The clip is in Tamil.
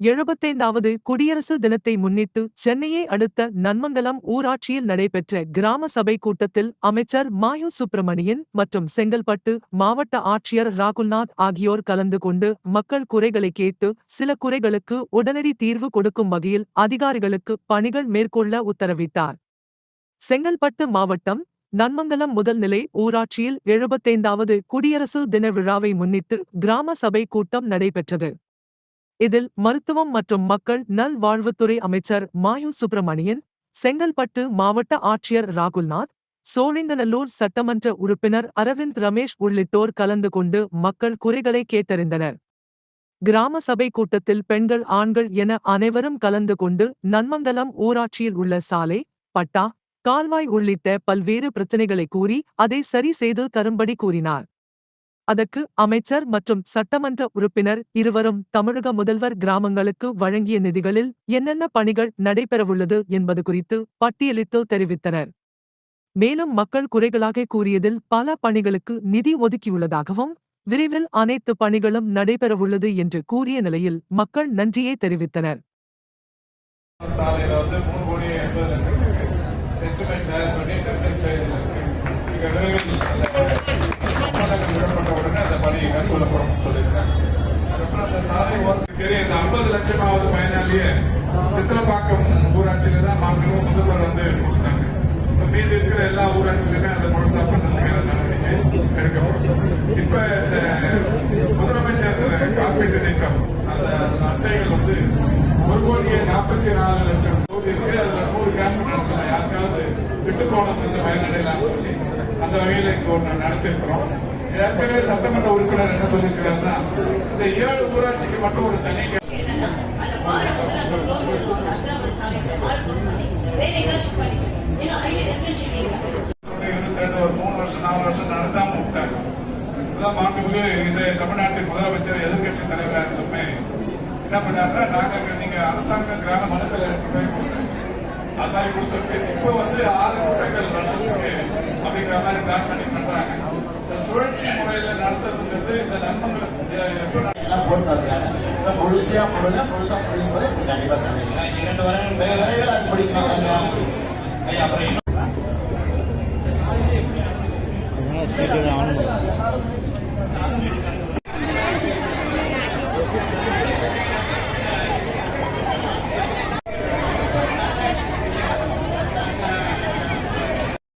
எழுபத்தைந்தாவது குடியரசு தினத்தை முன்னிட்டு சென்னையை அடுத்த நன்மங்கலம் ஊராட்சியில் நடைபெற்ற கிராம சபை கூட்டத்தில் அமைச்சர் மாயு சுப்பிரமணியன் மற்றும் செங்கல்பட்டு மாவட்ட ஆட்சியர் ராகுல்நாத் ஆகியோர் கலந்து கொண்டு மக்கள் குறைகளை கேட்டு சில குறைகளுக்கு உடனடி தீர்வு கொடுக்கும் வகையில் அதிகாரிகளுக்கு பணிகள் மேற்கொள்ள உத்தரவிட்டார். செங்கல்பட்டு மாவட்டம் நன்மங்கலம் முதல்நிலை ஊராட்சியில் எழுபத்தைந்தாவது குடியரசு தின விழாவை முன்னிட்டு கிராம சபை கூட்டம் நடைபெற்றது. இதில் மருத்துவம் மற்றும் மக்கள் நல்வாழ்வுத்துறை அமைச்சர் மாயு சுப்பிரமணியன் செங்கல்பட்டு மாவட்ட ஆட்சியர் ராகுல்நாத் சோழிங்கநல்லூர் சட்டமன்ற உறுப்பினர் அரவிந்த் ரமேஷ் உள்ளிட்டோர் கலந்து கொண்டு மக்கள் குறைகளை கேட்டறிந்தனர். கிராம சபை கூட்டத்தில் பெண்கள் ஆண்கள் என அனைவரும் கலந்து கொண்டு நன்மங்கலம் ஊராட்சியில் உள்ள சாலை பட்டா கால்வாய் உள்ளிட்ட பல்வேறு பிரச்சினைகளை கூறி அதை சரி செய்து தரும்படி கூறினார். அதற்கு அமைச்சர் மற்றும் சட்டமன்ற உறுப்பினர் இருவரும் தமிழக முதல்வர் கிராமங்களுக்கு வழங்கிய நிதிகளில் என்னென்ன பணிகள் நடைபெறவுள்ளது என்பது குறித்து பட்டியலிட்டு தெரிவித்தனர். மேலும் மக்கள் குறைகளாக கூறியதில் பல பணிகளுக்கு நிதி ஒதுக்கியுள்ளதாகவும் விரைவில் அனைத்து பணிகளும் நடைபெறவுள்ளது என்று கூறிய நிலையில் மக்கள் நன்றியை தெரிவித்தனர். வந்து மூணு கோடி எண்பது எஸ்டிமேட் தயார் பண்ணி டெண்டர் ஸ்டேஜில் இருக்கு. மிக விரைவில் உடனே அந்த பணி மேற்கொள்ளப்படும் சொல்லியிருக்காங்க அதுக்கப்புறம் அந்த சாலை ஓரத்துக்கு தெரியும் இந்த ஐம்பது லட்சமாவது பயனாளியே சித்திரப்பாக்கம் ஊராட்சியில தான் மாண்பு முதல்வர் வந்து கொடுத்தாங்க. இப்ப மீதி இருக்கிற எல்லா ஊராட்சியிலுமே அதை முழுசா பண்றதுக்கான நடவடிக்கை எடுக்கப்படும். இப்ப இந்த முதலமைச்சர் காப்பீட்டு திட்டம் அந்த அட்டைகள் வந்து ஒரு கோடியே நாற்பத்தி நாலு லட்சம் கோடி இருக்கு. அதுல நூறு கேம்ப் நடத்தலாம் யாருக்காவது விட்டு போனோம் இந்த பயனடையலாம்னு சொல்லி அந்த வகையில இங்க ஒண்ணு நடத்திருக்கிறோம். ஏற்கனவே சட்டமன்ற உறுப்பினர் என்ன சொல்லியிருக்கிறாருன்னா இந்த ஏழு ஊராட்சிக்கு மட்டும் ஒரு தனி மூணு வருஷம் நாலு வருஷம் நடத்தாம விட்டாங்க. அதான் மாண்புமிகு இன்றைய தமிழ்நாட்டின் முதலமைச்சர் எதிர்கட்சி தலைவராக இருந்துமே என்ன பண்ணாருன்னா நாங்க நீங்க அரசாங்க கிராம மனுக்கள் எடுத்து போய் கொடுத்தாங்க அது மாதிரி கொடுத்துருக்கு இப்போ வந்து ஆறு கூட்டங்கள் வருஷத்துக்கு அப்படிங்கிற மாதிரி பிளான் பண்ணி பண்றாங்க. சுழற்சி முறையில நடத்துறதுங்கிறது இந்த நன்மங்களை எல்லாம் போட்டு இருக்காங்க இப்போ முழுசா முடியல முழுசா முடியும் போது கண்டிப்பா தந்துடலாம் இரண்டு வாரங்கள் வெகு விரைவில் அது முடிக்கணும். ஐயா அப்புறம் இன்னும்